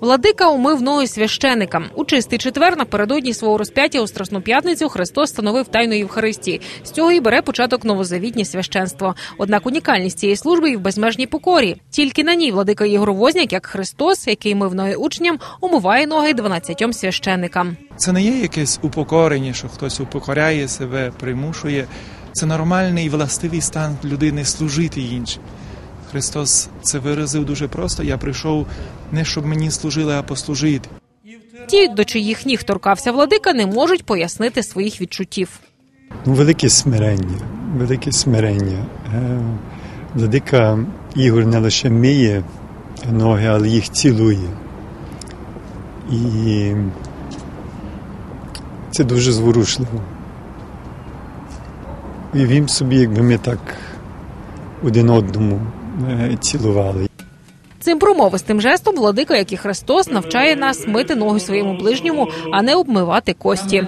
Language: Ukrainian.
Владика умив ноги священикам. У чистий четвер напередодні свого розп'яття у Страсну п'ятницю Христос становив тайну Євхаристії. З цього і бере початок новозавітнє священство. Однак унікальність цієї служби і в безмежній покорі. Тільки на ній владика Ігор Возняк, як Христос, який мив ноги учням, умиває ноги дванадцятьом священикам. Це не є якесь упокорення, що хтось упокоряє себе, примушує. Це нормальний і властивий стан людини служити іншим. Христос це виразив дуже просто. Я прийшов не щоб мені служили, а послужити. Ті, до чиїх ніг торкався владика, не можуть пояснити своїх відчуттів. Ну, велике смирення, велике смирення. Е, Владика Ігор не лише миє ноги, але їх цілує. І це дуже зворушливо. Уявім собі, якби ми так один одному цілували. Цим промовистим жестом владика, як і Христос, навчає нас мити ноги своєму ближньому, а не обмивати кості.